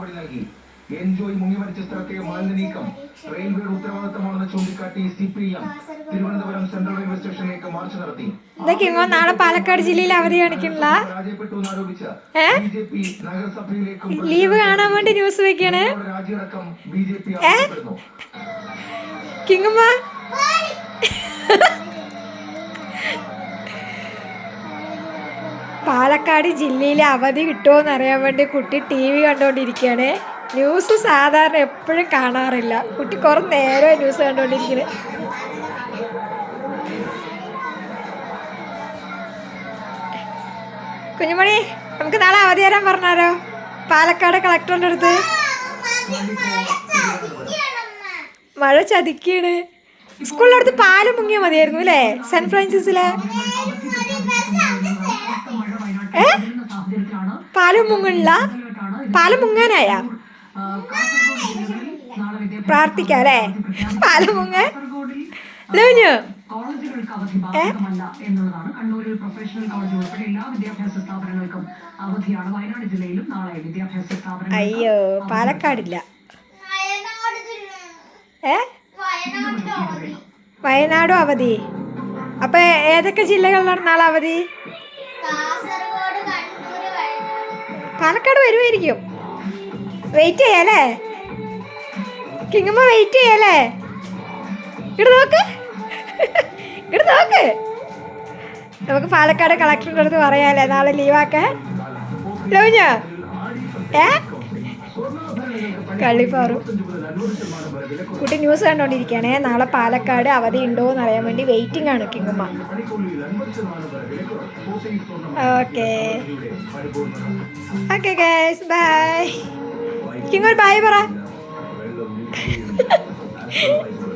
നൽകി. എൻജോയ് മുങ്ങിമരിച്ച സ്ഥലത്തെ മാലിന്യ നീക്കം റെയിൽവേയുടെ ഉത്തരവാദിത്തമാണെന്ന് ചൂണ്ടിക്കാട്ടി C P M Thiruvananthapuram central railway സ്റ്റേഷനിലേക്ക് മാർച്ച് നടത്തി. ഇതൊക്കെങ്ങോ നാളെ പാലക്കാട് ജില്ലയിൽ അവധി കാണിക്കണില്ല ലീവ് കാണാൻ വേണ്ടി ന്യൂസ് വെക്കാണ്? രാജ്യടക്കം രാജിയടക്കം ബി ജെ പി കിങ്ങമ്മ പാലക്കാട് ജില്ലയിൽ അവധി കിട്ടുമോന്ന് അറിയാൻ വേണ്ടി കുട്ടി ടി വി കണ്ടുകൊണ്ടിരിക്കുകയാണ് ന്യൂസ് സാധാരണ എപ്പോഴും കാണാറില്ല. കുട്ടി കുറേ നേരം ന്യൂസ് കണ്ടുകൊണ്ടിരിക്കുന്നത് കുഞ്ഞുമണി നമുക്ക് നാളെ അവധി തരാൻ പറഞ്ഞാലോ? പാലക്കാട് കളക്ടറിന്റെ അടുത്ത്. മഴ ചതിക്കാണ്. സ്കൂളിന്റെ പാൽ മുങ്ങിയാൽ മതിയായിരുന്നു അല്ലേ? സെന്റ് ഫ്രാൻസിസിലെ? പാൽ പാലമുങ്ങാനായ പാൽ മുങ്ങാനായ? പ്രാർത്ഥിക്കാം അല്ലേ? പാൽ മുങ്ങാൻ. ലവഞ്ഞു കോളേജുകൾക്ക് അവധി ബാധകമല്ല എന്നുള്ളതാണ്. കണ്ണൂരിൽ പ്രൊഫഷണൽ കോളേജ് ഉൾപ്പെടെ എല്ലാ വിദ്യാഭ്യാസ സ്ഥാപനങ്ങൾക്കും അവധിയാണ്. വയനാട് ജില്ലയിലും നാളെ വിദ്യാഭ്യാസ സ്ഥാപനങ്ങൾ അയ്യോ പാലക്കാടില്ല. ഏ? വയനാടും അവധി? അപ്പൊ ഏതൊക്കെ ജില്ലകളിലാണ് നാളെ അവധി? പാലക്കാട് വരുമായിരിക്കും വെയിറ്റ് ചെയ്യാലേ കിങ്ങമ്മ വെയിറ്റ് ചെയ്യാലേ ഇങ്ങോട്ട് നോക്ക്. ഇങ്ങോട്ട് നോക്ക്. നമുക്ക് പാലക്കാട് കളക്ടറുടെ അടുത്ത് പറയാല്ലേ നാളെ ലീവാക്കാൻ ലോഞ്ഞ. ഏ? കള്ളിപ്പാറും. കുട്ടി ന്യൂസ് കണ്ടോണ്ടിരിക്കുകയാണേ നാളെ പാലക്കാട് അവധി ഉണ്ടോ എന്ന് അറിയാൻ വേണ്ടി വെയിറ്റിംഗ് ആണ് കിങ്ങുമ്മ ഓക്കെ ഓക്കെ ഗൈസ് ബൈ കിങ്ങോട് ബൈ പറ.